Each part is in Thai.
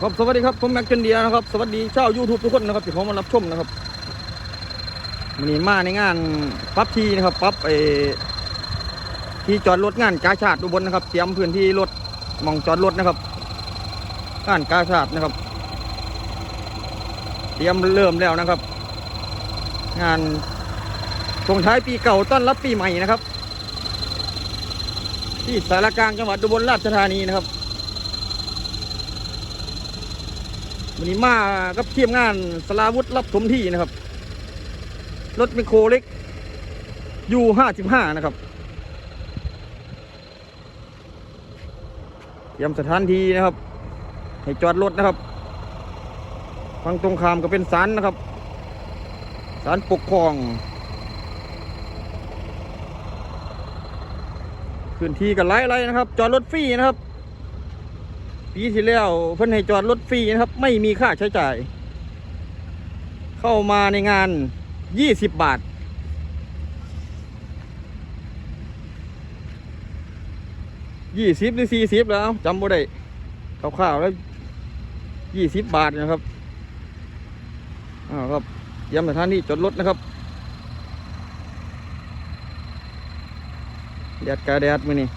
ครับสวัสดีครับผมแม็กเจนเดียนะครับสวัสดีชาวยูทูบทุกคนนะครับที่เขามารับชมนะครับวันนี้มาในงานปั๊บทีนะครับปั๊บไอที่จอดรถงานกาชาติอุบลนะครับเตรียมพื้นที่รถมองจอดรถนะครับงานกาชาตินะครับ เตรียมเริ่มแล้วนะครับ งานส่งท้ายปีเก่าต้อนรับปีใหม่นะครับ ที่สารกลางจังหวัดอุบลราชธานีนะครับ วันนี้มากับเทียมงานสลาวุธรับสมที่นะครับ รถไมคโครเล็กยูห้าสิบห้านะครับเตรียมสถานที่นะครับ ให้จอดรถนะครับฝั่งตรงข้ามก็เป็นศาลนะครับศาลปกครอง พื้นที่กันไล่ๆนะครับ จอดรถฟรีนะครับ ปีที่แล้วเพิ่นให้จอดรถฟรีนะครับ ไม่มีค่าใช้จ่าย เข้ามาในงาน20บาท ยี่สิบหรือสี่สิบแล้วจำบ่ได้คร่าวๆแล้วยี่สิบบาทนะครับอ่าครับย้ำสถานที่จอดรถนะครับแดดกาแดดมือนี่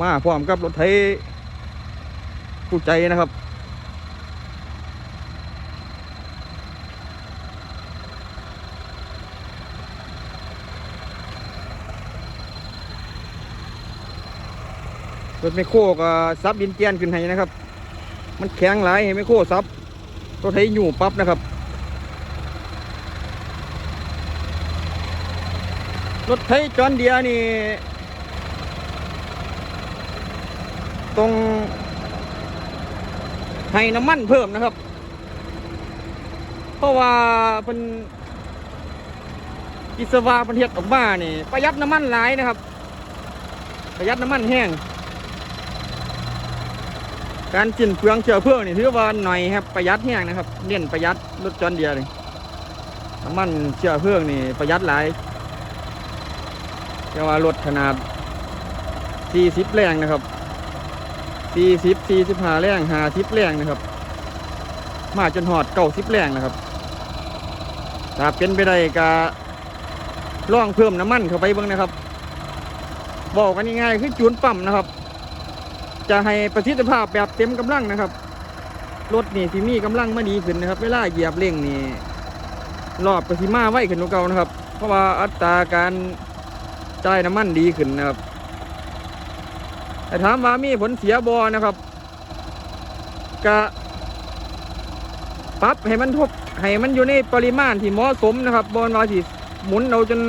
มาพร้อมกับรถไถู้ใจนะครับ รถไมคโครก็ซับดินเจียนขึ้นให้นะครับ มันแข็งหลายให้ไมคโครซับรถไถอยู่ปั๊บนะครับ รถไถจอนเดียนี่ตรง ให้น้ำมันเพิ่มนะครับ เพราะว่าเป็นกิสวาเป็นเฮ็ดออกมานี่ประหยัดน้ำมันหลายนะครับ ประหยัดน้ำมันแห้ง การจิ้นเปลืองเชื้อเพลิงนี่ถือว่าหน่อยครับประหยัดแห้งนะครับเน้นประหยัดรถจอนเดียนี่น้ำมันเชื้อเพลิงนี่ประหยัดหลายแต่ว่ารถขนาด40แรงนะครับ สี่สิบสี่สิบห้าแรงห้าสิบแรงนะครับ มาจนหอดเก้าสิบแรงนะครับถ้าเป็นไปได้ก็ล่องเพิ่มน้ำมันเข้าไปบ้างนะครับ บอกกันง่ายๆคือจูนปั๊มนะครับ จะให้ประสิทธิภาพแบบเต็มกำลังนะครับรถนี่ที่มีกำลังมาดีขึ้นนะครับ เวลาเหยียบเร่งนี่รอบก็สิมาไวขึ้นกว่าเก่านะครับ เพราะว่าอัตราการจ่ายน้ำมันดีขึ้นนะครับ ถามว่ามีผลเสียบอนะครับกะปรับให้มันทบให้มันอยู่ในปริมาณที่เหมาะสมนะครับบอลว่าสิหมุนเอาจน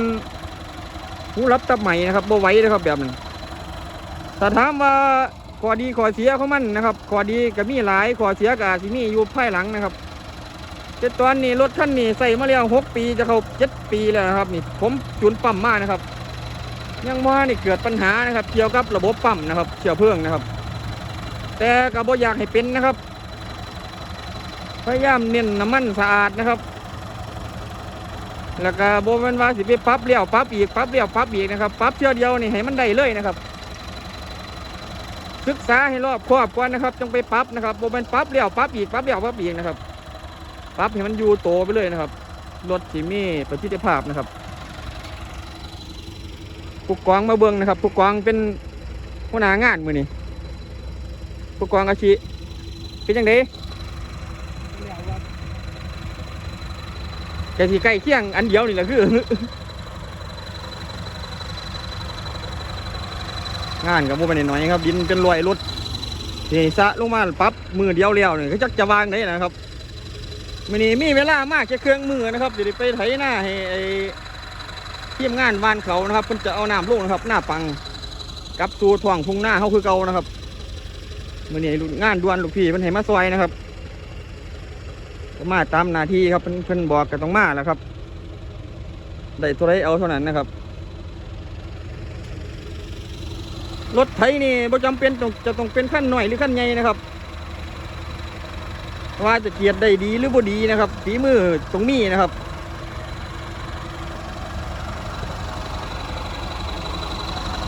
หูรับตับใหม่นะครับบ่ไหวนะครับแบบนั้นถ้าถามว่าข้อดีข้อเสียของมันนะครับข้อดีก็มีหลายข้อเสียก็อาจสิมีอยู่ภายหลังนะครับแต่ตอนนี้รถท่านนี่ใส่มาแล้วหกปีจะเข้าเจ็ดปีแล้วนะครับนี่ผมจุนปั๊มมากนะครับ ยังว่านี่เกิดปัญหานะครับ เกี่ยวกับระบบปั๊มนะครับเชื้อเพลิงนะครับ แต่ก็บ่อยากให้เป็นนะครับ พยายามเน้นน้ำมันสะอาดนะครับ แล้วก็บ่แมันว่าสิไปปั๊บเลี้ยวปั๊บอีกปั๊บเลี้ยวปั๊บอีกนะครับปั๊บเชื่อเดียวนี่ให้มันได้เลยนะครับ ศึกษาให้รอบครอบก่อนนะครับจงไปปั๊บนะครับบ่แมันปั๊บเลี้ยวปั๊บอีกปั๊บเลี้ยวปั๊บอีกนะครับปั๊บให้มันอยู่โตไปเลยนะครับรถที่มีประสิทธิภาพนะครับ ผู้กองมาเบิ่งนะครับผู้กองเป็นหัวหน้างานมือนี่ผู้กองอาชีเป็นยังไงแกสีใกล้เคียงอันเดียวนี่แหละคืองานกับโมเป็นน้อยครับดินเป็นรอยรถเทสะลงมาปั๊บมือเดียวเลี้ยวเนี่ยเขาจักจะวางได้นะครับมือนี้มีเวลามากแค่เครื่องมือนะครับเดี๋ยวไปไถหน้าให้ไอ้ ทีมงานวานเขานะครับเพิ่นจะเอาน้ำลงนะครับ หน้าปังกับสู่ท้องทุ่งหน้าเขาคือเก่านะครับมื่อนี้งานด่วนลูกพี่เพิ่นให้มาซอยนะครับมาตามหน้าที่ครับเพิ่นเพิ่นบอกก็ต้องมาแล้วครับได้ตัวใดเอาเท่านั้นนะครับ รถไถนี่บ่จำเป็นต้องจะต้องเป็นขั้นหน่อยหรือขั้นใหญ่นะครับ ว่าจะเกียรติได้ดีหรือบ่ดีนะครับฝีมือตรงนี้นะครับ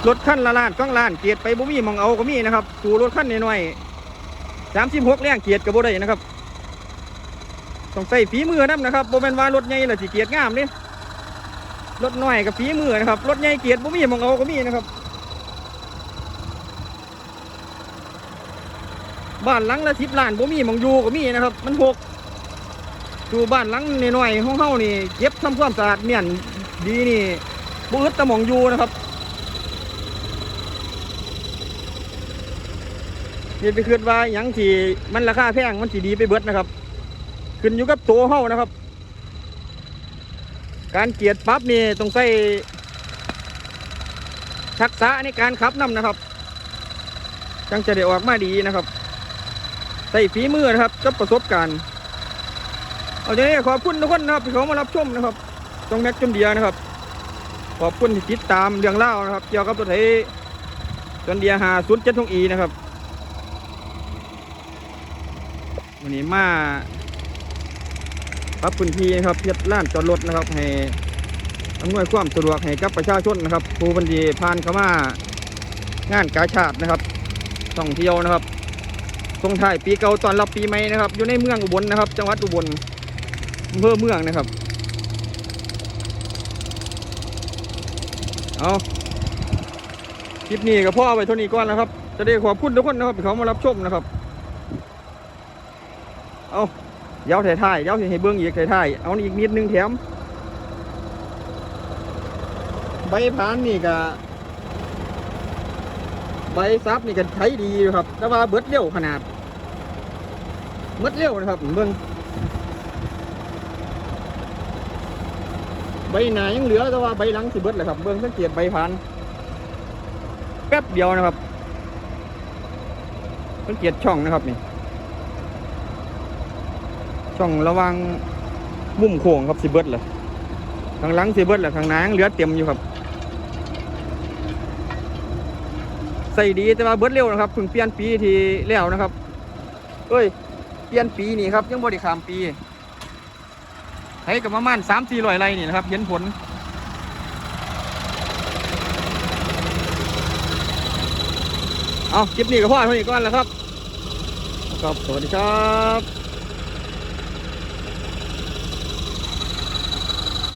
รถขั้นละล้านสองล้านเกียรไปบ่มีมองเอาก็มีนะครับสู่รถขั้นน้อยๆสามสิบหกแรงเกียรกับโบได้นะครับต้องใส่ฝีมือนํนะครับโบเป็นว่ารถใหญ่ละสิเกียรติงามนี่รถน้อยกับฝีมือนะครับรถใหญ่เกียรบ่มีมองเอาก็มีนะครับ บ้านหลังละสิบล้านบ่มีมองอยู่ก็มีนะครับ มันหกอยู่บ้านหลังน้อยๆของเฮานี่เก็บทำความสะอาดเมียนดีนี่บ่อึดตะมองอยู่นะครับ อย่าไปคิดว่าหยังที่มันราคาแพงมันสิดีไปเบิดนะครับขึ้นอยู่กับตัวเฮานะครับ การเกียร์ปั๊บนี่ต้องใส่ทักษะในการขับนํนะครับจังจะได้ออกมาดีนะครับ ใส่ฝีมือนะครับกับประสบการณ์เอาใจนี้ขอบคุณทุกคนนะครับที่เขามารับชมนะครับตรงแม็กจนเดียนะครับ ขอบคุณที่ติดตามเรื่องเล่านะครับ เกี่ยวกับรถไถจนเดียหาศูนย์เจ็ดทงอีนะครับ วันนี้มาปรับพื้นที่นะครับเพียรล้านจอดรถนะครับให้อำนวยความสะดวกให้กับประชาชนนะครับ ผู้บันดีผ่านเข้ามางานกาชาตินะครับท่องเที่ยวนะครับส่งท้ายปีเก่าตอนรับปีใหม่นะครับ อยู่ในเมืองอุบลนะครับ จังหวัดอุบลอำเภอเมืองนะครับเอาคลิปนี้กับพ่อไปเท่านี้ก่อนนะครับ จะได้ขอบคุณทุกคนนะครับที่เขามารับชมนะครับ เอาเดี๋ยวถ่ายๆเดี๋ยวสิให้เบิ้องอีกถ่ายเอาอีกนิดนึงแถม ใบพานนี่ก็ใบซับนี่ก็ใช้ดีครับ แต่ว่าเบิดเร็วขนาดเบิดเร็วนะครับเบิ่งใบหนายังเหลือแต่ว่าใบหลังสิเบิดเลยครับ เบิ่งสังเกตใบพันแป๊บเดียวนะครับสังเกตช่องนะครับนี่ ช่องระวังมุมโค้งครับสิเบิดเลยข้างหลังสิเบิดเลยข้างหน้างเหลือเต็มอยู่ครับใส่ดีแต่ว่าเบิดเร็วนะครับเพิ่งเปลี่ยนปีทีแล้วนะครับเอ้ยเปลี่ยนปีนี่ครับยังบริขามปีให้กับประมาณสามสี่ร้อยไรนี่นะครับ เห็นผลเอาคลิปนี้ก็พอเท่านี้ก่อนแล้วครับ ครับ สวัสดีครับ